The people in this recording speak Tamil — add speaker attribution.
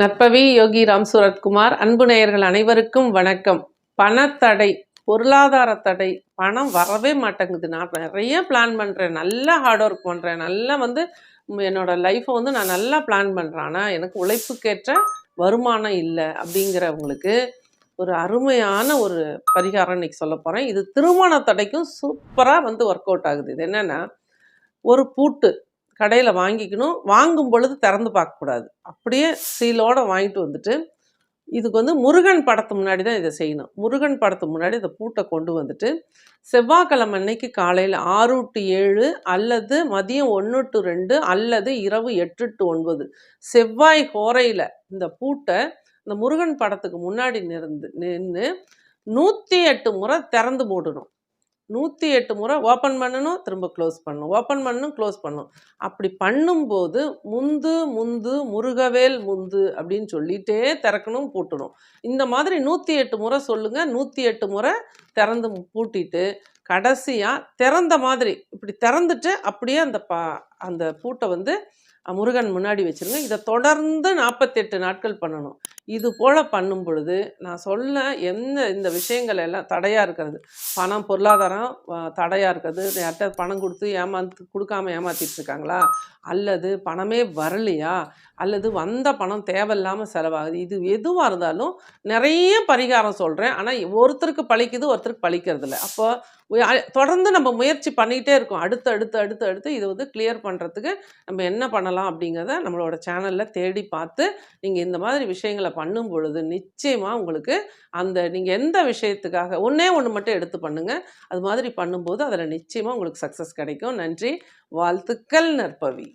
Speaker 1: நற்பவி யோகி ராம் சூரத்குமார் அன்பு நேயர்கள் அனைவருக்கும் வணக்கம். பணத்தடை பொருளாதார தடை பணம் வரவே மாட்டேங்குது. நான் நிறைய பிளான் பண்ணுறேன் நல்லா ஹார்ட் ஒர்க் பண்ணுறேன் நல்லா வந்து என்னோடய என்னோட லைஃப்பை வந்து நான் நல்லா பிளான் பண்ணுறேன் ஆனால் எனக்கு உழைப்புக்கேற்ற வருமானம் இல்லை அப்படிங்கிறவங்களுக்கு ஒரு அருமையான ஒரு பரிகாரம் இன்னைக்கு சொல்ல போகிறேன் இது திருமண தடைக்கும் சூப்பராக வந்து ஒர்க் அவுட் ஆகுது. இது என்னென்னா ஒரு பூட்டு கடையில் வாங்கிக்கணும். வாங்கும் பொழுது திறந்து பார்க்கக்கூடாது. அப்படியே சீலோட வாங்கிட்டு வந்துட்டு இதுக்கு வந்து முருகன் படத்து முன்னாடி தான் இதை செய்யணும். முருகன் படத்து முன்னாடி இந்த பூட்டை கொண்டு வந்துட்டு செவ்வாய்க்கிழமை அன்னைக்கு காலையில் ஆறு டு ஏழு அல்லது மதியம் ஒன்று டு ரெண்டு அல்லது இரவு எட்டு டு ஒன்பது செவ்வாய் கோரையில் இந்த பூட்டை இந்த முருகன் படத்துக்கு முன்னாடி நிறந்து நின்று நூற்றி எட்டு முறை திறந்து மூடணும் நூற்றி எட்டு முறை ஓப்பன் பண்ணணும் திரும்ப க்ளோஸ் பண்ணணும். ஓப்பன் பண்ணணும் க்ளோஸ் பண்ணணும். அப்படி பண்ணும்போது முந்து முந்து முருகவேல் முந்து அப்படின்னு சொல்லிகிட்டே திறக்கணும் பூட்டணும். இந்த மாதிரி நூற்றி எட்டு முறை சொல்லுங்கள் நூற்றி எட்டு முறை திறந்து பூட்டிட்டு கடைசியாக திறந்த மாதிரி இப்படி திறந்துட்டு அப்படியே அந்த பா அந்த பூட்டை வந்து முருகன் முன்னாடி வச்சிருங்க. இதை தொடர்ந்து நாற்பத்தெட்டு நாட்கள் பண்ணணும். இது போல் பண்ணும் பொழுது நான் சொல்ல எந்த இந்த விஷயங்கள் எல்லாம் தடையாக இருக்கிறது. பணம் பொருளாதாரம் தடையாக இருக்கிறது. யார்கிட்ட பணம் கொடுத்து ஏமாந்து கொடுக்காம ஏமாற்றிட்டு இருக்காங்களா? அல்லது பணமே வரலையா? அல்லது வந்த பணம் தேவையில்லாமல் செலவாகுது. இது எதுவாக இருந்தாலும் நிறைய பரிகாரம் சொல்கிறேன் ஆனால் ஒருத்தருக்கு பழிக்குது ஒருத்தருக்கு பழிக்கிறது இல்லை. அப்போ தொடர்ந்து நம்ம முயற்சி பண்ணிக்கிட்டே இருக்கோம். அடுத்து அடுத்து அடுத்து அடுத்து இது வந்து கிளியர் பண்ணுறதுக்கு நம்ம என்ன பண்ணலாம் அப்படிங்கிறத நம்மளோட சேனலில் தேடி பார்த்து நீங்கள் இந்த மாதிரி விஷயங்களை பண்ணும் பொழுது நிச்சயமாக உங்களுக்கு அந்த நீங்கள் எந்த விஷயத்துக்காக ஒன்றே ஒன்று மட்டும் எடுத்து பண்ணுங்கள் அது மாதிரி பண்ணும்போது அதில் நிச்சயமாக உங்களுக்கு சக்ஸஸ் கிடைக்கும். நன்றி. வாழ்த்துக்கள் நற்பவி.